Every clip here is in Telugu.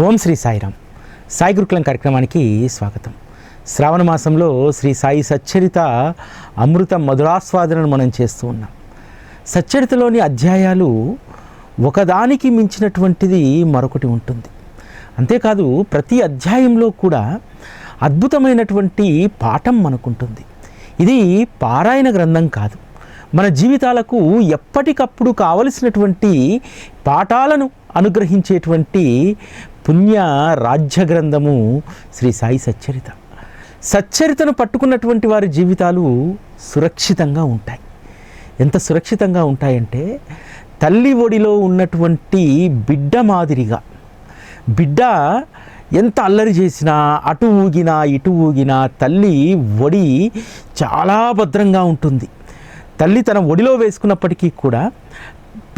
ఓం శ్రీ సాయిరామ్. సాయి గురుకులం కార్యక్రమానికి స్వాగతం. శ్రావణ మాసంలో శ్రీ సాయి సచ్చరిత అమృత మధురాస్వాదనను మనం చేస్తూ ఉన్నాం. సచ్చరితలోని అధ్యాయాలు ఒకదానికి మించినటువంటిది మరొకటి ఉంటుంది. అంతేకాదు ప్రతి అధ్యాయంలో కూడా అద్భుతమైనటువంటి పాఠం మనకుంటుంది. ఇది పారాయణ గ్రంథం కాదు. మన జీవితాలకు ఎప్పటికప్పుడు కావలసినటువంటి పాఠాలను అనుగ్రహించేటువంటి పుణ్య రాజ్య గ్రంథము శ్రీ సాయి సచ్చరిత. సచ్చరితను పట్టుకున్నటువంటి వారి జీవితాలు సురక్షితంగా ఉంటాయి. ఎంత సురక్షితంగా ఉంటాయంటే తల్లి ఒడిలో ఉన్నటువంటి బిడ్డ మాదిరిగా. బిడ్డ ఎంత అల్లరి చేసినా అటు ఊగినా ఇటు ఊగినా తల్లి ఒడి చాలా భద్రంగా ఉంటుంది. తల్లి తన ఒడిలో వేసుకున్నప్పటికీ కూడా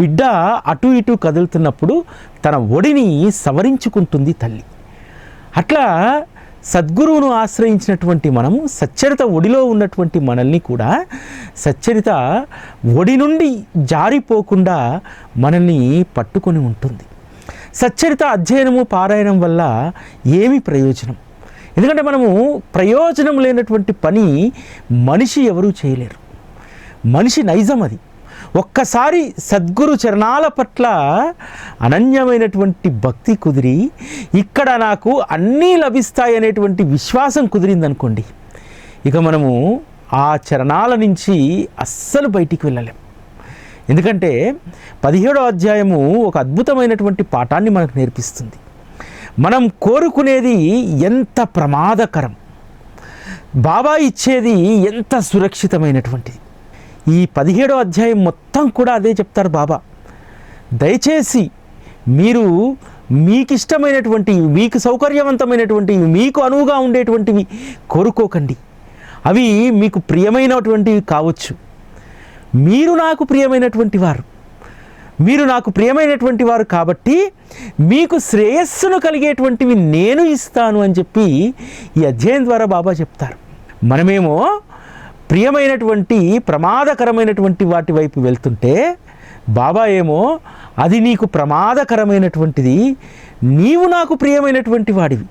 బిడ్డ అటు ఇటు కదులుతున్నప్పుడు తన ఒడిని సవరించుకుంటుంది తల్లి. అట్లా సద్గురువును ఆశ్రయించినటువంటి మనము సచ్చరిత ఒడిలో ఉన్నటువంటి మనల్ని కూడా సచ్చరిత ఒడి నుండి జారిపోకుండా మనల్ని పట్టుకొని ఉంటుంది. సచ్చరిత అధ్యయనము పారాయణం వల్ల ఏమి ప్రయోజనం? ఎందుకంటే మనము ప్రయోజనం లేనటువంటి పని మనిషి ఎవరూ చేయలేరు. మనిషి నైజం అది. ఒక్కసారి సద్గురు చరణాల పట్ల అనన్యమైనటువంటి భక్తి కుదిరి ఇక్కడ నాకు అన్నీ లభిస్తాయి అనేటువంటి విశ్వాసం కుదిరిందనుకోండి. ఇక మనము ఆ చరణాల నుంచి అస్సలు బయటికి వెళ్ళలేం. ఎందుకంటే పదిహేడో అధ్యాయము ఒక అద్భుతమైనటువంటి పాఠాన్ని మనకు నేర్పిస్తుంది. మనం కోరుకునేది ఎంత ప్రమాదకరం బాబా ఇచ్చేది ఎంత సురక్షితమైనటువంటిది. ఈ పదిహేడో అధ్యాయం మొత్తం కూడా అదే చెప్తారు బాబా. దయచేసి మీరు మీకు ఇష్టమైనటువంటివి మీకు సౌకర్యవంతమైనటువంటివి మీకు అనువుగా ఉండేటువంటివి కోరుకోకండి. అవి మీకు ప్రియమైనటువంటివి కావచ్చు. మీరు నాకు ప్రియమైనటువంటి వారు. మీరు నాకు ప్రియమైనటువంటి వారు కాబట్టి మీకు శ్రేయస్సును కలిగేటువంటివి నేను ఇస్తాను అని చెప్పి ఈ అధ్యాయం ద్వారా బాబా చెప్తారు. మనమేమో ప్రియమైనటువంటి ప్రమాదకరమైనటువంటి వాటి వైపు వెళ్తుంటే బాబా ఏమో అది నీకు ప్రమాదకరమైనటువంటిది నీవు నాకు ప్రియమైనటువంటి వాడివి.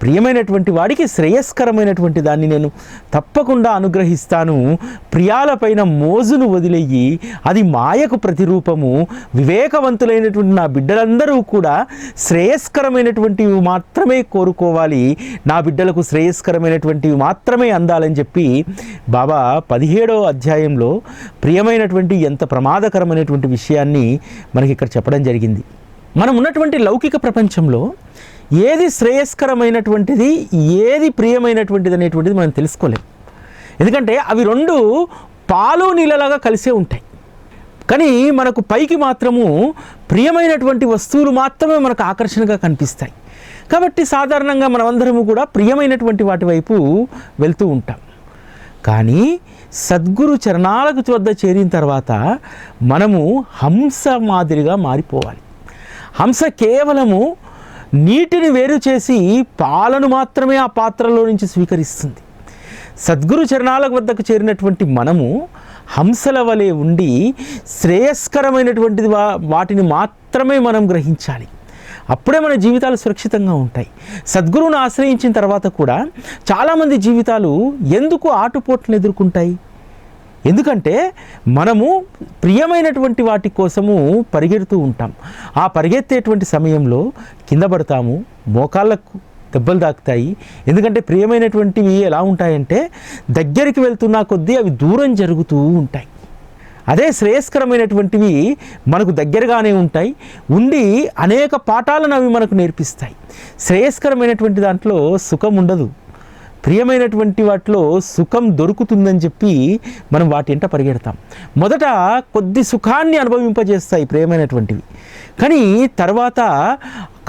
ప్రియమైనటువంటి వాడికి శ్రేయస్కరమైనటువంటి దాన్ని నేను తప్పకుండా అనుగ్రహిస్తాను. ప్రియాలపైన మోజును వదిలేయి. అది మాయకు ప్రతిరూపము. వివేకవంతులైనటువంటి నా బిడ్డలందరూ కూడా శ్రేయస్కరమైనటువంటివి మాత్రమే కోరుకోవాలి. నా బిడ్డలకు శ్రేయస్కరమైనటువంటివి మాత్రమే అందాలని చెప్పి బాబా పదిహేడవ అధ్యాయంలో ప్రియమైనటువంటి ఎంత ప్రమాదకరమైనటువంటి విషయాన్ని మనకి ఇక్కడ చెప్పడం జరిగింది. మనం ఉన్నటువంటి లౌకిక ప్రపంచంలో ఏది శ్రేయస్కరమైనటువంటిది ఏది ప్రియమైనటువంటిది అనేటువంటిది మనం తెలుసుకోలేము ఎందుకంటే అవి రెండు పాలు నీళ్ళలాగా కలిసే ఉంటాయి. కానీ మనకు పైకి మాత్రము ప్రియమైనటువంటి వస్తువులు మాత్రమే మనకు ఆకర్షణగా కనిపిస్తాయి. కాబట్టి సాధారణంగా మనమందరము కూడా ప్రియమైనటువంటి వాటి వైపు వెళ్తూ ఉంటాం. కానీ సద్గురు చరణాలకు వద్ద చేరిన తర్వాత మనము హంస మాదిరిగా మారిపోవాలి. హంస కేవలము నీటిని వేరు చేసి పాలను మాత్రమే ఆ పాత్రలో నుంచి స్వీకరిస్తుంది. సద్గురు చరణాల వద్దకు చేరినటువంటి మనము హంసల వలె ఉండి శ్రేయస్కరమైనటువంటిది వా వాటిని మాత్రమే మనం గ్రహించాలి. అప్పుడే మన జీవితాలు సురక్షితంగా ఉంటాయి. సద్గురువును ఆశ్రయించిన తర్వాత కూడా చాలామంది జీవితాలు ఎందుకు ఆటుపోట్లను ఎదుర్కొంటాయి? ఎందుకంటే మనము ప్రియమైనటువంటి వాటి కోసము పరిగెడుతూ ఉంటాం. ఆ పరిగెత్తేటువంటి సమయంలో కింద పడతాము మోకాళ్ళకు దెబ్బలు తాకుతాయి. ఎందుకంటే ప్రియమైనటువంటివి ఎలా ఉంటాయంటే దగ్గరికి వెళ్తున్న కొద్దీ అవి దూరం జరుగుతూ ఉంటాయి. అదే శ్రేయస్కరమైనటువంటివి మనకు దగ్గరగానే ఉంటాయి. ఉండి అనేక పాఠాలను అవి మనకు నేర్పిస్తాయి. శ్రేయస్కరమైనటువంటి దాంట్లో సుఖం ఉండదు. ప్రియమైనటువంటి వాటిలో సుఖం దొరుకుతుందని చెప్పి మనం వాటి ఎంట పరిగెడతాం. మొదట కొద్ది సుఖాన్ని అనుభవింపజేస్తాయి ప్రియమైనటువంటివి. కానీ తర్వాత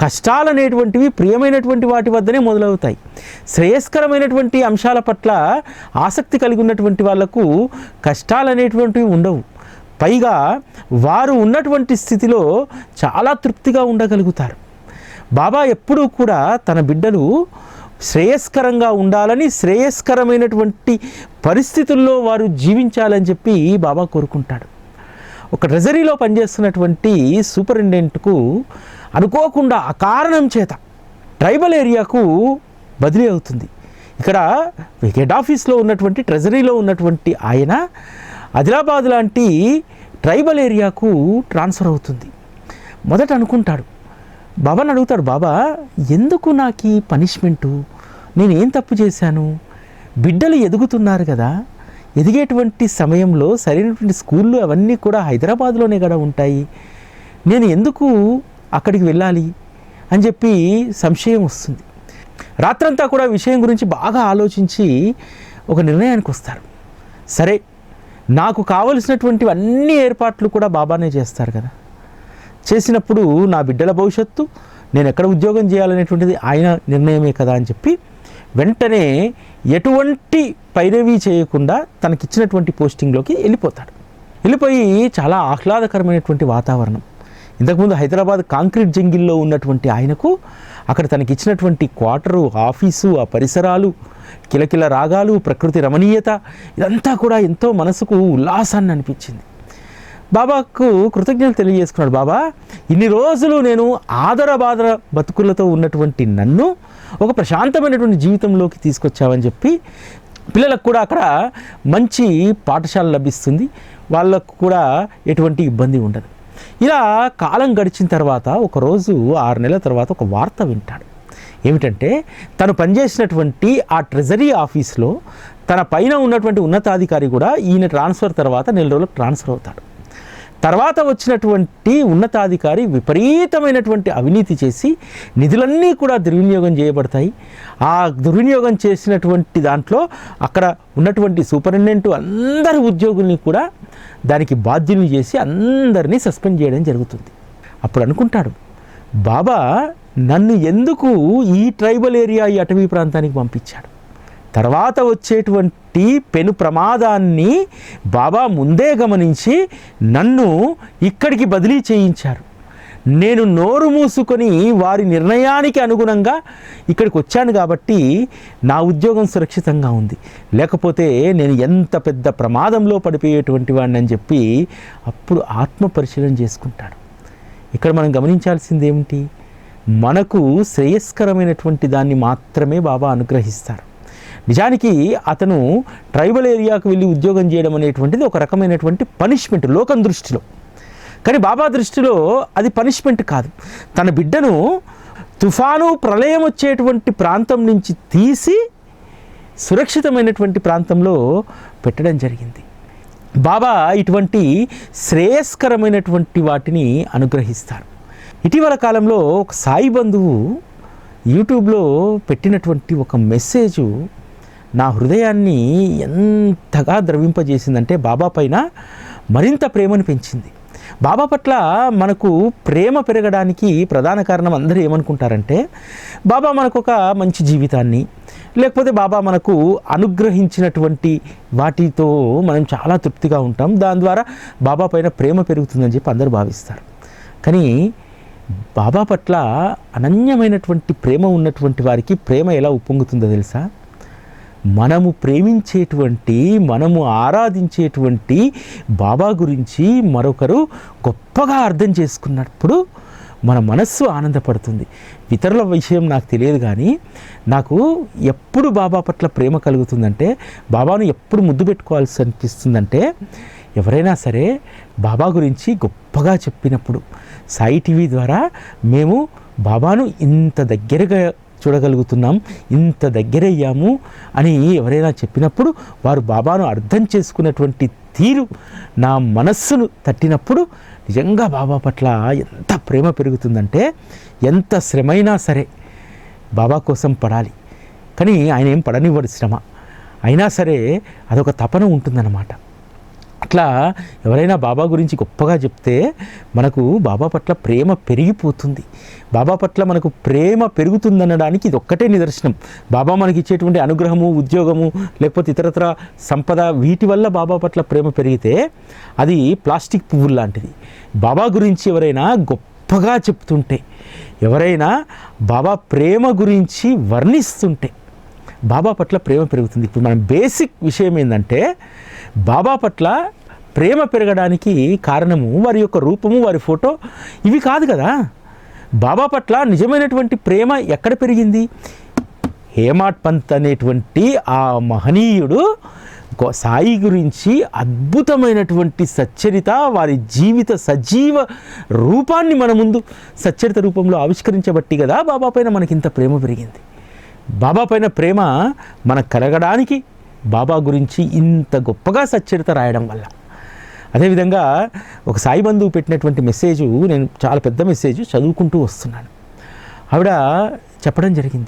కష్టాలు అనేటువంటివి ప్రియమైనటువంటి వాటి వద్దనే మొదలవుతాయి. శ్రేయస్కరమైనటువంటి అంశాల పట్ల ఆసక్తి కలిగి ఉన్నటువంటి వాళ్ళకు కష్టాలు అనేటువంటివి ఉండవు. పైగా వారు ఉన్నటువంటి స్థితిలో చాలా తృప్తిగా ఉండగలుగుతారు. బాబా ఎప్పుడూ కూడా తన బిడ్డలు శ్రేయస్కరంగా ఉండాలని శ్రేయస్కరమైనటువంటి పరిస్థితుల్లో వారు జీవించాలని చెప్పి బాబా కోరుకుంటాడు. ఒక ట్రెజరీలో పనిచేస్తున్నటువంటి సూపరింటెండెంట్కు అనుకోకుండా అకారణం చేత ట్రైబల్ ఏరియాకు బదిలీ అవుతుంది. ఇక్కడ హెడ్ ఆఫీస్లో ఉన్నటువంటి ట్రెజరీలో ఉన్నటువంటి ఆయన ఆదిలాబాద్ లాంటి ట్రైబల్ ఏరియాకు ట్రాన్స్ఫర్ అవుతుంది. మొదట అనుకుంటాడు బాబాని అడుగుతాడు బాబా ఎందుకు నాకు ఈ పనిష్మెంటు? నేను ఏం తప్పు చేశాను? బిడ్డలు ఎదుగుతున్నారు కదా. ఎదిగేటువంటి సమయంలో సరైనటువంటి స్కూళ్ళు అవన్నీ కూడా హైదరాబాద్లోనే కదా ఉంటాయి. నేను ఎందుకు అక్కడికి వెళ్ళాలి? అని చెప్పి సంశయం వస్తుంది. రాత్రంతా కూడా విషయం గురించి బాగా ఆలోచించి ఒక నిర్ణయానికి వస్తారు. సరే నాకు కావలసినటువంటి అన్ని ఏర్పాట్లు కూడా బాబానే చేస్తారు కదా. చేసినప్పుడు నా బిడ్డల భవిష్యత్తు నేను ఎక్కడ ఉద్యోగం చేయాలనేటువంటిది ఆయన నిర్ణయమే కదా అని చెప్పి వెంటనే ఎటువంటి పైరవీ చేయకుండా తనకిచ్చినటువంటి పోస్టింగ్లోకి వెళ్ళిపోతాడు. వెళ్ళిపోయి చాలా ఆహ్లాదకరమైనటువంటి వాతావరణం. ఇంతకుముందు హైదరాబాద్ కాంక్రీట్ జంగిల్లో ఉన్నటువంటి ఆయనకు అక్కడ తనకి ఇచ్చినటువంటి క్వార్టరు ఆఫీసు ఆ పరిసరాలు కిలకిల రాగాలు ప్రకృతి రమణీయత ఇదంతా కూడా ఎంతో మనసుకు ఉల్లాసాన్ని అనిపించింది. బాబాకు కృతజ్ఞతలు తెలియజేసుకున్నాడు బాబా ఇన్ని రోజులు నేను ఆదరబాదర బతుకులతో ఉన్నటువంటి నన్ను ఒక ప్రశాంతమైనటువంటి జీవితంలోకి తీసుకొచ్చావని చెప్పి పిల్లలకు కూడా అక్కడ మంచి పాఠశాల లభిస్తుంది. వాళ్ళకు కూడా ఎటువంటి ఇబ్బంది ఉండదు. ఇలా కాలం గడిచిన తర్వాత ఒకరోజు ఆరు నెలల తర్వాత ఒక వార్త వింటాడు. ఏమిటంటే తను పనిచేసినటువంటి ఆ ట్రెజరీ ఆఫీస్లో తన పైన ఉన్నటువంటి ఉన్నతాధికారి కూడా ఈయన ట్రాన్స్ఫర్ తర్వాత నెల రోజులకు ట్రాన్స్ఫర్ అవుతాడు. తర్వాత వచ్చినటువంటి ఉన్నతాధికారి విపరీతమైనటువంటి అవినీతి చేసి నిధులన్నీ కూడా దుర్వినియోగం చేయబడతాయి. ఆ దుర్వినియోగం చేసినటువంటి దాంట్లో అక్కడ ఉన్నటువంటి సూపరింటెండెంట్ అందరి ఉద్యోగుల్ని కూడా దానికి బాధ్యుల్ని చేసి అందరినీ సస్పెండ్ చేయడం జరుగుతుంది. అప్పుడు అనుకుంటాడు బాబా నన్ను ఎందుకు ఈ ట్రైబల్ ఏరియా ఈ అటవీ ప్రాంతానికి పంపించాడు? తర్వాత వచ్చేటువంటి పెను ప్రమాదాన్ని బాబా ముందే గమనించి నన్ను ఇక్కడికి బదిలీ చేయించారు. నేను నోరు మూసుకొని వారి నిర్ణయానికి అనుగుణంగా ఇక్కడికి వచ్చాను కాబట్టి నా ఉద్యోగం సురక్షితంగా ఉంది. లేకపోతే నేను ఎంత పెద్ద ప్రమాదంలో పడిపోయేటువంటి వాడిని అని చెప్పి అప్పుడు ఆత్మ పరిశీలన చేసుకుంటాడు. ఇక్కడ మనం గమనించాల్సింది ఏమిటి మనకు శ్రేయస్కరమైనటువంటి దాన్ని మాత్రమే బాబా అనుగ్రహిస్తారు. నిజానికి అతను ట్రైబల్ ఏరియాకు వెళ్ళి ఉద్యోగం చేయడం అనేటువంటిది ఒక రకమైనటువంటి పనిష్మెంట్ లోకం దృష్టిలో. కానీ బాబా దృష్టిలో అది పనిష్మెంట్ కాదు. తన బిడ్డను తుఫాను ప్రళయం వచ్చేటువంటి ప్రాంతం నుంచి తీసి సురక్షితమైనటువంటి ప్రాంతంలో పెట్టడం జరిగింది. బాబా ఇటువంటి శ్రేయస్కరమైనటువంటి వాటిని అనుగ్రహిస్తారు. ఇటీవల కాలంలో ఒక సాయి బంధువు యూట్యూబ్లో పెట్టినటువంటి ఒక మెసేజు నా హృదయాన్ని ఎంతగా ద్రవింపజేసిందంటే బాబా పైన మరింత ప్రేమను పెంచింది. బాబా పట్ల మనకు ప్రేమ పెరగడానికి ప్రధాన కారణం అందరూ ఏమనుకుంటారంటే బాబా మనకు ఒక మంచి జీవితాన్ని లేకపోతే బాబా మనకు అనుగ్రహించినటువంటి వాటితో మనం చాలా తృప్తిగా ఉంటాం. దాని ద్వారా బాబా పైన ప్రేమ పెరుగుతుందని చెప్పి అందరూ భావిస్తారు. కానీ బాబా పట్ల అనన్యమైనటువంటి ప్రేమ ఉన్నటువంటి వారికి ప్రేమ ఎలా ఉప్పొంగుతుందో తెలుసా? మనము ప్రేమించేటువంటి మనము ఆరాధించేటువంటి బాబా గురించి మరొకరు గొప్పగా అర్థం చేసుకున్నప్పుడు మన మనస్సు ఆనందపడుతుంది. ఇతరుల విషయం నాకు తెలియదు కానీ నాకు ఎప్పుడు బాబా పట్ల ప్రేమ కలుగుతుందంటే బాబాను ఎప్పుడు ముద్దు పెట్టుకోవాల్సి అనిపిస్తుందంటే ఎవరైనా సరే బాబా గురించి గొప్పగా చెప్పినప్పుడు సాయి టీవీ ద్వారా మేము బాబాను ఇంత దగ్గరగా చూడగలుగుతున్నాం. ఇంత దగ్గరయ్యాము అని ఎవరైనా చెప్పినప్పుడు వారు బాబాను అర్థం చేసుకున్నటువంటి తీరు నా మనస్సును తట్టినప్పుడు నిజంగా బాబా పట్ల ఎంత ప్రేమ పెరుగుతుందంటే ఎంత శ్రమైనా సరే బాబా కోసం పడాలి. కానీ ఆయన ఏం పడనివ్వడు శ్రమ. అయినా సరే అదొక తపన ఉంటుందన్నమాట. అట్లా ఎవరైనా బాబా గురించి గొప్పగా చెప్తే మనకు బాబా పట్ల ప్రేమ పెరిగిపోతుంది. బాబా పట్ల మనకు ప్రేమ పెరుగుతుందనడానికి ఇది ఒక్కటే నిదర్శనం. బాబా మనకి ఇచ్చేటువంటి అనుగ్రహము ఉద్యోగము లేకపోతే ఇతరత్ర సంపద వీటి వల్ల బాబా పట్ల ప్రేమ పెరిగితే అది ప్లాస్టిక్ పువ్వులు లాంటిది. బాబా గురించి ఎవరైనా గొప్పగా చెప్తుంటే ఎవరైనా బాబా ప్రేమ గురించి వర్ణిస్తుంటే బాబా పట్ల ప్రేమ పెరుగుతుంది. ఇప్పుడు మన బేసిక్ విషయం ఏంటంటే బాబా పట్ల ప్రేమ పెరగడానికి కారణము వారి యొక్క రూపము వారి ఫోటో ఇవి కాదు కదా. బాబా పట్ల నిజమైనటువంటి ప్రేమ ఎక్కడ పెరిగింది? హేమాట్ పంత్ అనేటువంటి ఆ మహనీయుడు సాయి గురించి అద్భుతమైనటువంటి సచ్చరిత వారి జీవిత సజీవ రూపాన్ని మన ముందు సచ్చరిత రూపంలో ఆవిష్కరించబట్టి కదా బాబా పైన మనకి ఇంత ప్రేమ పెరిగింది. బాబా పైన ప్రేమ మనకు కలగడానికి బాబా గురించి ఇంత గొప్పగా సచ్చరిత రాయడం వల్ల. అదేవిధంగా ఒక సాయి బంధువు పెట్టినటువంటి మెసేజ్ నేను చాలా పెద్ద మెసేజ్ చదువుకుంటూ వస్తున్నాను. ఆవిడ చెప్పడం జరిగింది.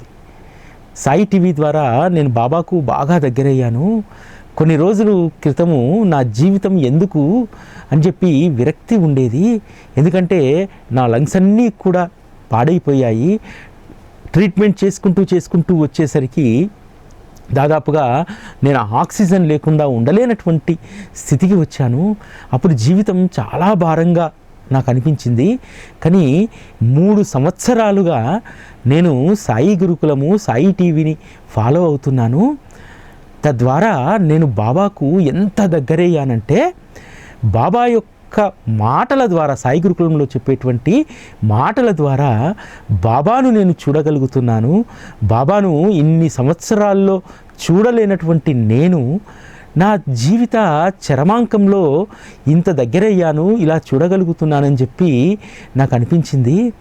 సాయి టీవీ ద్వారా నేను బాబాకు బాగా దగ్గరయ్యాను. కొన్ని రోజులు క్రితము నా జీవితం ఎందుకు అని చెప్పి విరక్తి ఉండేది. ఎందుకంటే నా లంగ్స్ అన్నీ కూడా పాడైపోయాయి. ట్రీట్మెంట్ చేసుకుంటూ చేసుకుంటూ వచ్చేసరికి దాదాపుగా నేను ఆక్సిజన్ లేకుండా ఉండలేనటువంటి స్థితికి వచ్చాను. అప్పుడు జీవితం చాలా భారంగా నాకు అనిపించింది. కానీ మూడు సంవత్సరాలుగా నేను సాయి గురుకులము సాయి టీవీని ఫాలో అవుతున్నాను. తద్వారా నేను బాబాకు ఎంత దగ్గరయ్యానంటే బాబా యొక్క మాటల ద్వారా సాయి గురుకులంలో చెప్పేటువంటి మాటల ద్వారా బాబాను నేను చూడగలుగుతున్నాను. బాబాను ఇన్ని సంవత్సరాల్లో చూడలేనటువంటి నేను నా జీవిత చరమాంకంలో ఇంత దగ్గరయ్యాను ఇలా చూడగలుగుతున్నానని చెప్పి నాకు అనిపించింది.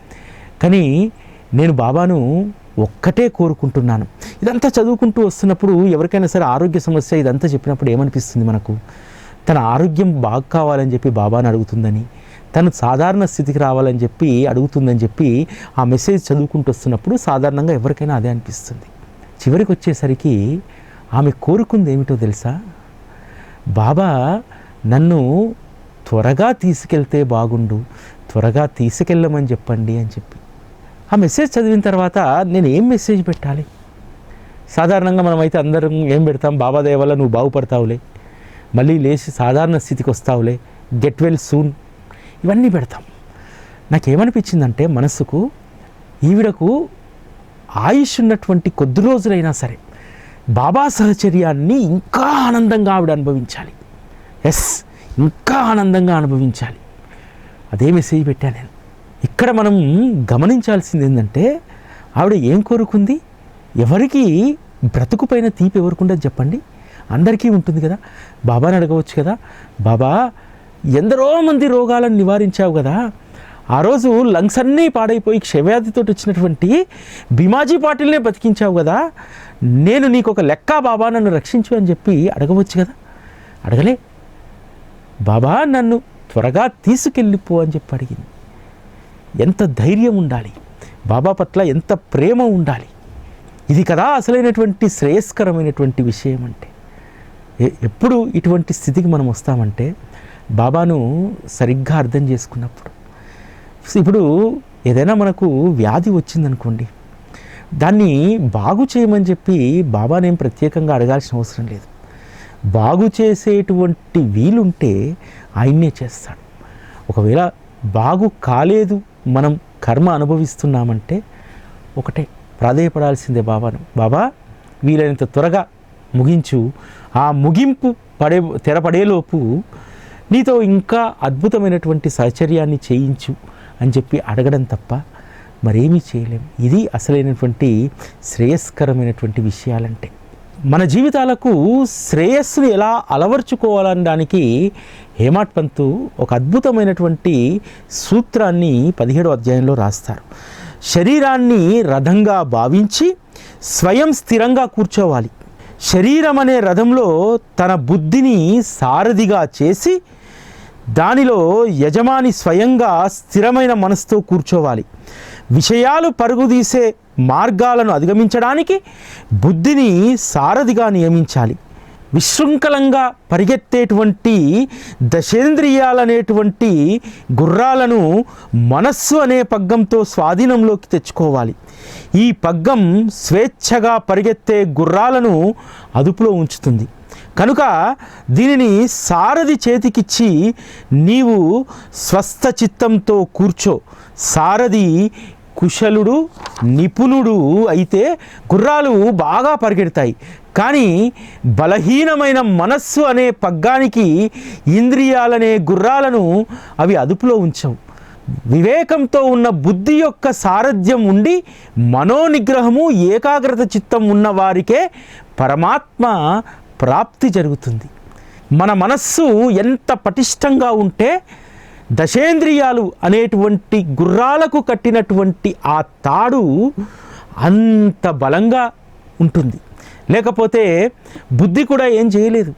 కానీ నేను బాబాను ఒక్కటే కోరుకుంటున్నాను. ఇదంతా చదువుకుంటూ వస్తున్నప్పుడు ఎవరికైనా సరే ఆరోగ్య సమస్య ఇదంతా చెప్పినప్పుడు ఏమనిపిస్తుంది మనకు? తన ఆరోగ్యం బాగా కావాలని చెప్పి బాబాని అడుగుతుందని తను సాధారణ స్థితికి రావాలని చెప్పి అడుగుతుందని చెప్పి ఆ మెసేజ్ చదువుకుంటూ వస్తున్నప్పుడు సాధారణంగా ఎవరికైనా అదే అనిపిస్తుంది. చివరికి వచ్చేసరికి ఆమె కోరుకుంది ఏమిటో తెలుసా? బాబా నన్ను త్వరగా తీసుకెళ్తే బాగుండు త్వరగా తీసుకెళ్ళమని చెప్పండి అని చెప్పి. ఆ మెసేజ్ చదివిన తర్వాత నేను ఏం మెసేజ్ పెట్టాలి? సాధారణంగా మనమైతే అందరం ఏం పెడతాం? బాబా దయ వల్ల నువ్వు బాగుపడతావులే. మళ్ళీ లేచి సాధారణ స్థితికి వస్తావులే. Get well soon. ఇవన్నీ పెడతాం. నాకేమనిపించిందంటే మనస్సుకు ఈవిడకు ఆయుష్ ఉన్నటువంటి కొద్ది రోజులైనా సరే బాబా సహచర్యాన్ని ఇంకా ఆనందంగా ఆవిడ అనుభవించాలి. ఎస్ ఇంకా ఆనందంగా అనుభవించాలి. అదే మెసేజ్ పెట్టాను నేను. ఇక్కడ మనం గమనించాల్సింది ఏంటంటే ఆవిడ ఏం కోరుకుంది? ఎవరికి బ్రతుకుపైన తీపి ఎవరికి చెప్పండి. అందరికీ ఉంటుంది కదా. బాబాని అడగవచ్చు కదా. బాబా ఎందరో మంది రోగాలను నివారించావు కదా. ఆ రోజు లంగ్స్ అన్నీ పాడైపోయి క్షవ్యాధితో వచ్చినటువంటి భీమాజీ పాటిల్నే బతికించావు కదా. నేను నీకు ఒక లెక్క బాబా నన్ను రక్షించు అని చెప్పి అడగవచ్చు కదా. అడగలే. బాబా నన్ను త్వరగా తీసుకెళ్ళిపో అని చెప్పి అడిగింది. ఎంత ధైర్యం ఉండాలి. బాబా పట్ల ఎంత ప్రేమ ఉండాలి. ఇది కదా అసలైనటువంటి శ్రేయస్కరమైనటువంటి విషయం అంటే. ఎప్పుడు ఇటువంటి స్థితికి మనం వస్తామంటే బాబాను సరిగ్గా అర్థం చేసుకున్నప్పుడు. ఇప్పుడు ఏదైనా మనకు వ్యాధి వచ్చిందనుకోండి దాన్ని బాగు చేయమని చెప్పి బాబానేం ప్రత్యేకంగా అడగాల్సిన అవసరం లేదు. బాగు చేసేటువంటి వీలుంటే ఆయన్నే చేస్తాడు. ఒకవేళ బాగు కాలేదు మనం కర్మ అనుభవిస్తున్నామంటే ఒకటే ప్రాధేయపడాల్సిందే బాబాను. బాబా వీలైనంత త్వరగా ముగించు. ఆ ముగింపు పడే తెరపడేలోపు నీతో ఇంకా అద్భుతమైనటువంటి సహచర్యాన్ని చేయించు అని చెప్పి అడగడం తప్ప మరేమీ చేయలేము ఇది అసలైనటువంటి శ్రేయస్కరమైనటువంటి విషయాలంటే. మన జీవితాలకు శ్రేయస్సును ఎలా అలవర్చుకోవాలనడానికి హేమాట్ పంతు ఒక అద్భుతమైనటువంటి సూత్రాన్ని పదిహేడో అధ్యాయంలో రాస్తారు. శరీరాన్ని రథంగా భావించి స్వయం స్థిరంగా కూర్చోవాలి. శరీరం అనే రథంలో తన బుద్ధిని సారథిగా చేసి దానిలో యజమాని స్వయంగా స్థిరమైన మనసుతో కూర్చోవాలి. విషయాలు పరుగుదీసే మార్గాలను అధిగమించడానికి బుద్ధిని సారథిగా నియమించాలి. విశృంఖలంగా పరిగెత్తేటువంటి దశేంద్రియాలనేటువంటి గుర్రాలను మనస్సు అనే పగ్గంతో స్వాధీనంలోకి తెచ్చుకోవాలి. ఈ పగ్గం స్వేచ్ఛగా పరిగెత్తే గుర్రాలను అదుపులో ఉంచుతుంది. కనుక దీనిని సారథి చేతికిచ్చి నీవు స్వస్థ చిత్తంతో కూర్చో. సారథి కుశలుడు నిపుణుడు అయితే గుర్రాలు బాగా పరిగెడతాయి. కానీ బలహీనమైన మనస్సు అనే పగ్గానికి ఇంద్రియాలనే గుర్రాలను అవి అదుపులో ఉంచవు. వివేకంతో ఉన్న బుద్ధి యొక్క సారథ్యం ఉండి మనోనిగ్రహము ఏకాగ్రత చిత్తం ఉన్న వారికే పరమాత్మ ప్రాప్తి జరుగుతుంది. మన మనస్సు ఎంత పటిష్టంగా ఉంటే దశేంద్రియాలు అనేటువంటి గుర్రాలకు కట్టినటువంటి ఆ తాడు అంత బలంగా ఉంటుంది. లేకపోతే బుద్ధి కూడా ఏం చేయలేదు.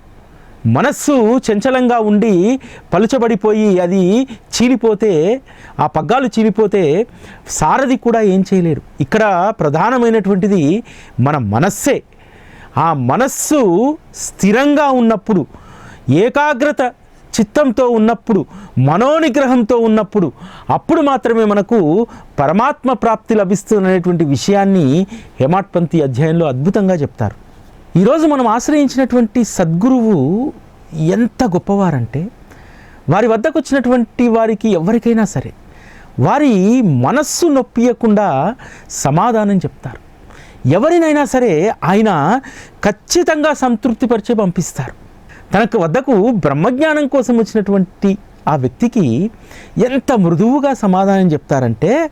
మనస్సు చంచలంగా ఉండి పలుచబడిపోయి అది చీలిపోతే ఆ పగ్గాలు చీలిపోతే సారథి కూడా ఏం చేయలేడు ఇక్కడ ప్రధానమైనటువంటిది మన మనస్సే. ఆ మనస్సు స్థిరంగా ఉన్నప్పుడు ఏకాగ్రత చిత్తంతో ఉన్నప్పుడు మనోనిగ్రహంతో ఉన్నప్పుడు అప్పుడు మాత్రమే మనకు పరమాత్మ ప్రాప్తి లభిస్తున్నటువంటి విషయాన్ని హేమాట్పంతి అధ్యాయంలో అద్భుతంగా చెప్తారు. ఈరోజు మనం ఆశ్రయించినటువంటి సద్గురువు ఎంత గొప్పవారంటే వారి వద్దకు వచ్చినటువంటి వారికి ఎవరికైనా సరే వారి మనస్సు నొప్పియకుండా సమాధానం చెప్తారు. ఎవరినైనా సరే ఆయన ఖచ్చితంగా సంతృప్తిపరిచే పంపిస్తారు. తనకు వద్దకు బ్రహ్మజ్ఞానం కోసం వచ్చినటువంటి ఆ వ్యక్తికి ఎంత మృదువుగా సమాధానం చెప్తారంటే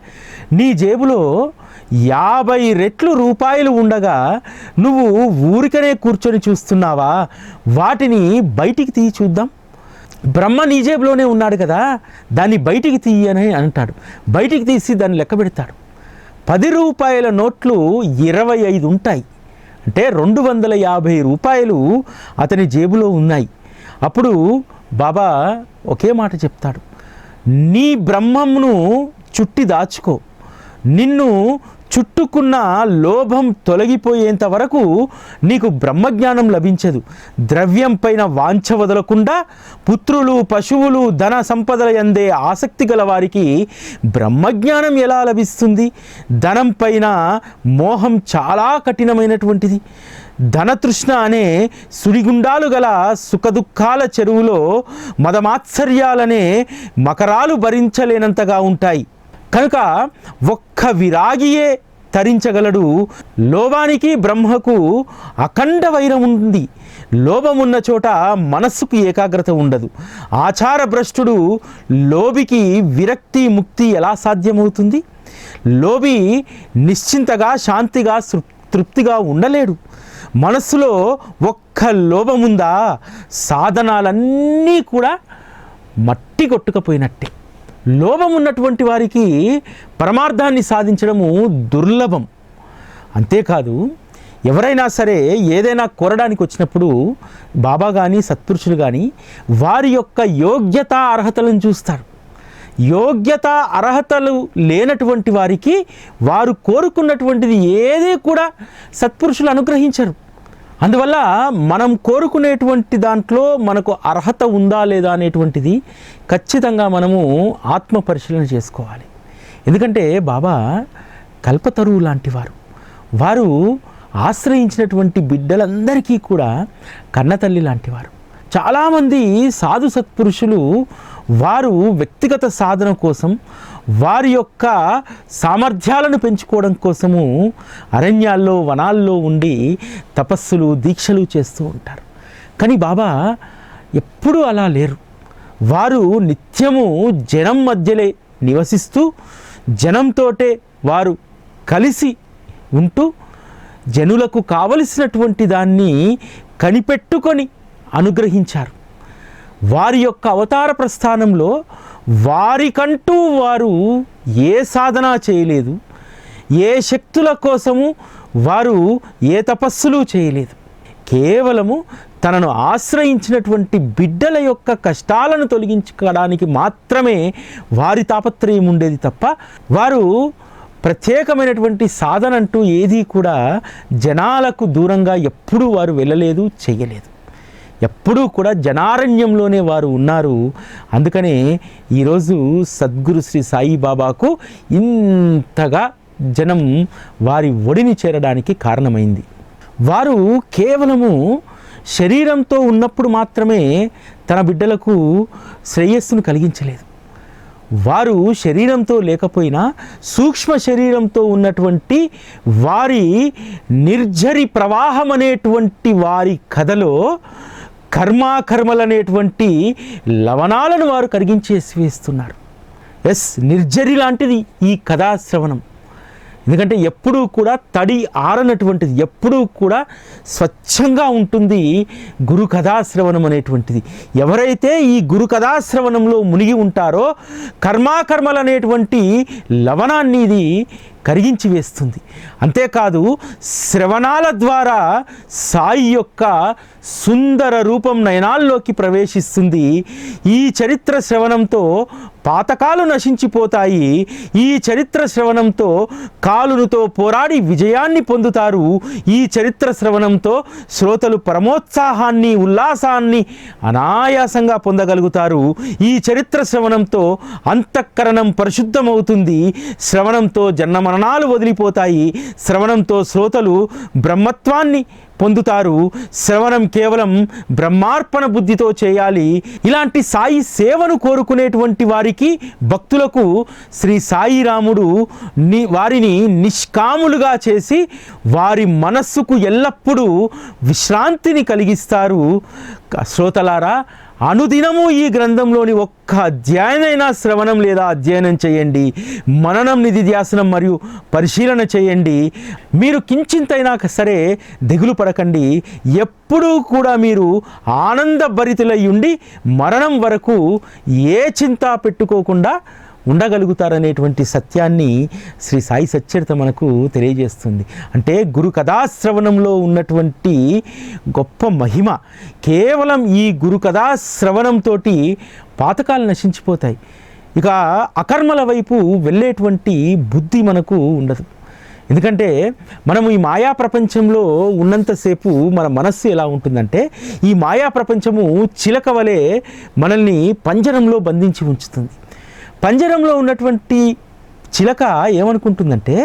నీ జేబులో యాభై రెట్లు రూపాయలు ఉండగా నువ్వు ఊరికనే కూర్చొని చూస్తున్నావా? వాటిని బయటికి తీయి చూద్దాం. బ్రహ్మ నీ జేబులోనే ఉన్నాడు కదా దాన్ని బయటికి తీయని అంటాడు. బయటికి తీసి దాన్ని లెక్క పెడతాడు. పది రూపాయల నోట్లు ఇరవై ఐదు ఉంటాయి. అంటే రెండు వందల యాభై రూపాయలు అతని జేబులో ఉన్నాయి. అప్పుడు బాబా ఒకే మాట చెప్తాడు. నీ బ్రహ్మమును చుట్టి దాచుకో. నిన్ను చుట్టుకున్న లోభం తొలగిపోయేంత వరకు నీకు బ్రహ్మజ్ఞానం లభించదు. ద్రవ్యం పైన వాంఛ వదలకుండా పుత్రులు పశువులు ధన సంపదల ఎందే ఆసక్తి గల వారికి బ్రహ్మజ్ఞానం ఎలా లభిస్తుంది? ధనం పైన మోహం చాలా కఠినమైనటువంటిది. ధనతృష్ణ అనే సుడిగుండాలు గల సుఖదుఖాల చెరువులో మదమాత్సర్యాలనే మకరాలు భరించలేనంతగా ఉంటాయి. కనుక ఒక్క విరాగియే తరించగలడు. లోభానికి బ్రహ్మకు అఖండ వైరం ఉంది. లోభమున్న చోట మనస్సుకు ఏకాగ్రత ఉండదు. ఆచార భ్రష్టుడు లోబికి విరక్తి ముక్తి ఎలా సాధ్యమవుతుంది? లోబి నిశ్చింతగా శాంతిగా తృప్తిగా ఉండలేడు. మనస్సులో ఒక్క లోభముందా సాధనాలన్నీ కూడా మట్టి కొట్టుకపోయినట్టే. లోభం ఉన్నటువంటి వారికి పరమార్థాన్ని సాధించడము దుర్లభం. అంతేకాదు ఎవరైనా సరే ఏదైనా కోరడానికి వచ్చినప్పుడు బాబా కానీ సత్పురుషులు కానీ వారి యొక్క యోగ్యత అర్హతలను చూస్తారు. యోగ్యత అర్హతలు లేనటువంటి వారికి వారు కోరుకున్నటువంటిది ఏదీ కూడా సత్పురుషులు అనుగ్రహించరు. అందువల్ల మనం కోరుకునేటువంటి దాంట్లో మనకు అర్హత ఉందా లేదా అనేటువంటిది ఖచ్చితంగా మనము ఆత్మ పరిశీలన చేసుకోవాలి. ఎందుకంటే బాబా కల్పతరువు లాంటి వారు. వారు ఆశ్రయించినటువంటి బిడ్డలందరికీ కూడా కన్నతల్లి లాంటివారు చాలామంది సాధు సత్పురుషులు వారు వ్యక్తిగత సాధన కోసం వారి యొక్క సామర్థ్యాలను పెంచుకోవడం కోసము అరణ్యాల్లో వనాల్లో ఉండి తపస్సులు దీక్షలు చేస్తూ ఉంటారు. కానీ బాబా ఎప్పుడూ అలా లేరు. వారు నిత్యము జనం మధ్యలే నివసిస్తూ జనంతోటే వారు కలిసి ఉంటూ జనులకు కావలసినటువంటి దాన్ని కనిపెట్టుకొని అనుగ్రహించారు. వారి యొక్క అవతార ప్రస్థానంలో వారికంటూ వారు ఏ సాధన చేయలేదు ఏ శక్తుల కోసము వారు ఏ తపస్సులు చేయలేదు. కేవలము తనను ఆశ్రయించినటువంటి బిడ్డల యొక్క కష్టాలను తొలగించుకోవడానికి మాత్రమే వారి తాపత్రయం ఉండేది తప్ప వారు ప్రత్యేకమైనటువంటి సాధన అంటూ ఏదీ కూడా జనాలకు దూరంగా ఎప్పుడూ వారు వెళ్ళలేదు చేయలేదు. ఎప్పుడూ కూడా జనారణ్యంలోనే వారు ఉన్నారు. అందుకనే ఈరోజు సద్గురు శ్రీ సాయిబాబాకు ఇంతగా జనం వారి ఒడిని చేరడానికి కారణమైంది. వారు కేవలము శరీరంతో ఉన్నప్పుడు మాత్రమే తన బిడ్డలకు శ్రేయస్సును కలిగించలేదు. వారు శరీరంతో లేకపోయినా సూక్ష్మ శరీరంతో ఉన్నటువంటి వారి నిర్జరి ప్రవాహం అనేటువంటి వారి కథలో కర్మాకర్మలనేటువంటి లవణాలను వారు కరిగించేసి వేస్తున్నారు. ఎస్ నిర్జరి లాంటిది ఈ కథాశ్రవణం. ఎందుకంటే ఎప్పుడూ కూడా తడి ఆరనటువంటిది ఎప్పుడూ కూడా స్వచ్ఛంగా ఉంటుంది గురు కథాశ్రవణం అనేటువంటిది. ఎవరైతే ఈ గురు కథాశ్రవణంలో మునిగి ఉంటారో కర్మాకర్మలు అనేటువంటి లవణాన్ని ఇది కరిగించి వేస్తుంది. అంతేకాదు శ్రవణాల ద్వారా సాయి యొక్క సుందర రూపం నయనాల్లోకి ప్రవేశిస్తుంది. ఈ చరిత్ర శ్రవణంతో పాతకాలు నశించిపోతాయి. ఈ చరిత్ర శ్రవణంతో కాలునుతో పోరాడి విజయాన్ని పొందుతారు. ఈ చరిత్ర శ్రవణంతో శ్రోతలు పరమోత్సాహాన్ని ఉల్లాసాన్ని అనాయాసంగా పొందగలుగుతారు. ఈ చరిత్ర శ్రవణంతో అంతఃకరణం పరిశుద్ధమవుతుంది. శ్రవణంతో జన్మమరణాలు వదిలిపోతాయి. శ్రవణంతో శ్రోతలు బ్రహ్మత్వాన్ని పొందుతారు. శ్రవణం కేవలం బ్రహ్మార్పణ బుద్ధితో చేయాలి. ఇలాంటి సాయి సేవను కోరుకునేటువంటి వారికి భక్తులకు శ్రీ సాయిరాముడు ని వారిని నిష్కాములుగా చేసి వారి మనస్సుకు ఎల్లప్పుడూ విశ్రాంతిని కలిగిస్తారు. శ్రోతలారా అనుదినము ఈ గ్రంథంలోని ఒక్క అధ్యాయనైనా శ్రవణం లేదా అధ్యయనం చేయండి మననం నిధిధ్యాసనం మరియు పరిశీలన చేయండి. మీరు కించింతైనా సరే దిగులు పడకండి. ఎప్పుడూ కూడా మీరు ఆనందభరితులై ఉండి మరణం వరకు ఏ చింత పెట్టుకోకుండా ఉండగలుగుతారనేటువంటి సత్యాన్ని శ్రీ సాయి సచ్చరిత మనకు తెలియజేస్తుంది. అంటే గురు కథాశ్రవణంలో ఉన్నటువంటి గొప్ప మహిమ కేవలం ఈ గురు కథాశ్రవణంతో పాతకాలు నశించిపోతాయి. ఇక అకర్మల వైపు వెళ్ళేటువంటి బుద్ధి మనకు ఉండదు. ఎందుకంటే మనం ఈ మాయా ప్రపంచంలో ఉన్నంతసేపు మన మనస్సు ఎలా ఉంటుందంటే ఈ మాయా ప్రపంచము చిలక వలె మనల్ని పంజరంలో బంధించి ఉంచుతుంది. పంజరంలో ఉన్నటువంటి చిలక ఏమనుకుంటుందంటే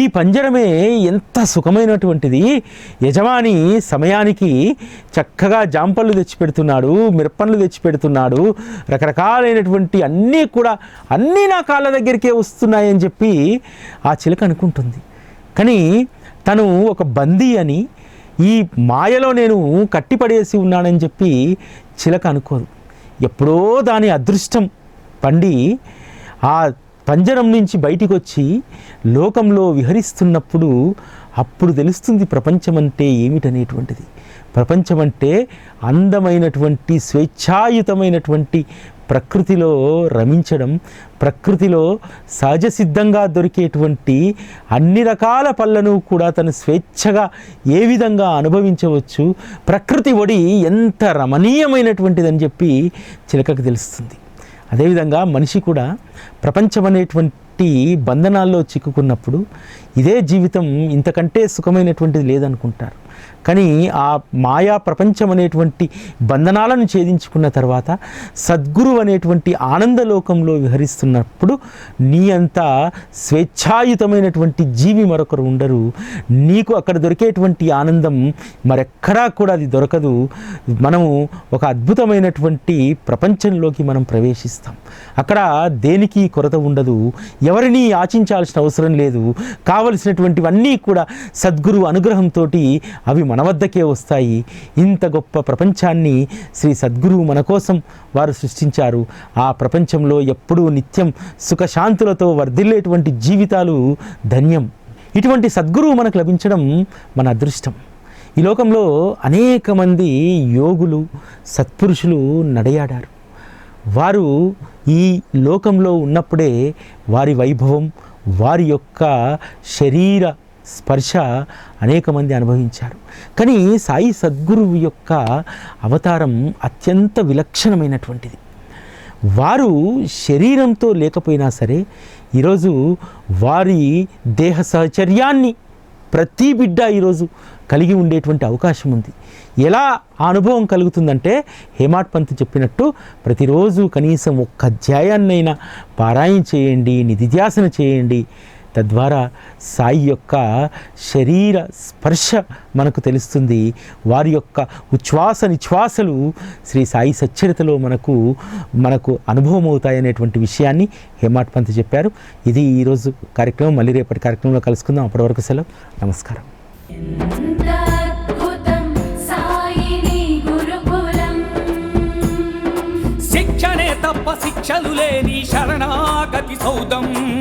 ఈ పంజరమే ఎంత సుఖమైనటువంటిది. యజమాని సమయానికి చక్కగా జాంపళ్ళు తెచ్చిపెడుతున్నాడు మిరపండ్లు తెచ్చిపెడుతున్నాడు రకరకాలైనటువంటి అన్నీ కూడా అన్నీ నా కాళ్ళ దగ్గరికే వస్తున్నాయని చెప్పి ఆ చిలక అనుకుంటుంది. కానీ తను ఒక బందీ అని ఈ మాయలో నేను కట్టిపడేసి ఉన్నానని చెప్పి చిలక అనుకోదు. ఎప్పుడో దాని అదృష్టం పండి ఆ పంజరం నుంచి బయటికి వచ్చి లోకంలో విహరిస్తున్నప్పుడు అప్పుడు తెలుస్తుంది ప్రపంచం అంటే ఏమిటనేటువంటిది. ప్రపంచం అంటే అందమైనటువంటి స్వేచ్ఛాయుతమైనటువంటి ప్రకృతిలో రమించడం ప్రకృతిలో సహజ సిద్ధంగా దొరికేటువంటి అన్ని రకాల పళ్ళను కూడా తను స్వేచ్ఛగా ఏ విధంగా అనుభవించవచ్చు ప్రకృతి ఒడి ఎంత రమణీయమైనటువంటిదని చెప్పి చిలకకు తెలుస్తుంది. అదేవిధంగా మనిషి కూడా ప్రపంచం అనేటువంటి బంధనాల్లో చిక్కుకున్నప్పుడు ఇదే జీవితం ఇంతకంటే సుఖమైనటువంటిది లేదనుకుంటారు. కానీ ఆ మాయా ప్రపంచం అనేటువంటి బంధనాలను ఛేదించుకున్న తర్వాత సద్గురు అనేటువంటి ఆనందలోకంలో విహరిస్తున్నప్పుడు నీ అంతా స్వేచ్ఛాయుతమైనటువంటి జీవి మరొకరు ఉండరు. నీకు అక్కడ దొరికేటువంటి ఆనందం మరెక్కడా కూడా అది దొరకదు. మనము ఒక అద్భుతమైనటువంటి ప్రపంచంలోకి మనం ప్రవేశిస్తాం. అక్కడ దేనికి కొరత ఉండదు. ఎవరిని ఆచించాల్సిన అవసరం లేదు. కావలసినటువంటివన్నీ కూడా సద్గురు అనుగ్రహంతో అవి మన వద్దకే వస్తాయి. ఇంత గొప్ప ప్రపంచాన్ని శ్రీ సద్గురువు మన కోసం వారు సృష్టించారు. ఆ ప్రపంచంలో ఎప్పుడూ నిత్యం సుఖశాంతులతో వర్ధిల్లేటువంటి జీవితాలు ధన్యం. ఇటువంటి సద్గురువు మనకు లభించడం మన అదృష్టం. ఈ లోకంలో అనేక మంది యోగులు సత్పురుషులు నడయాడారు. వారు ఈ లోకంలో ఉన్నప్పుడే వారి వైభవం వారి యొక్క శరీర స్పర్శ అనేక మంది అనుభవించారు. కానీ సాయి సద్గురువు యొక్క అవతారం అత్యంత విలక్షణమైనటువంటిది. వారు శరీరంతో లేకపోయినా సరే ఈరోజు వారి దేహ సహచర్యాన్ని ప్రతి బిడ్డ ఈరోజు కలిగి ఉండేటువంటి అవకాశం ఉంది. ఎలా ఆ అనుభవం కలుగుతుందంటే హేమాట్ పంత్ చెప్పినట్టు ప్రతిరోజు కనీసం ఒక్క అధ్యాయాన్నైనా పారాయణ చేయండి నిధిధ్యాసన చేయండి తద్వారా సాయి యొక్క శరీర స్పర్శ మనకు తెలుస్తుంది. వారి యొక్క ఉచ్ఛ్వాస నిశ్వాసలు శ్రీ సాయి సచ్చరితలో మనకు మనకు అనుభవం అవుతాయనేటువంటి విషయాన్ని హేమాట్ పంత్ చెప్పారు. ఇది ఈరోజు కార్యక్రమం. మళ్ళీ రేపటి కార్యక్రమంలో కలుసుకుందాం. అప్పటి వరకు సెలవు. నమస్కారం. శిక్షణే తప్ప శిక్షలు లేని శరణాగతి సౌదం.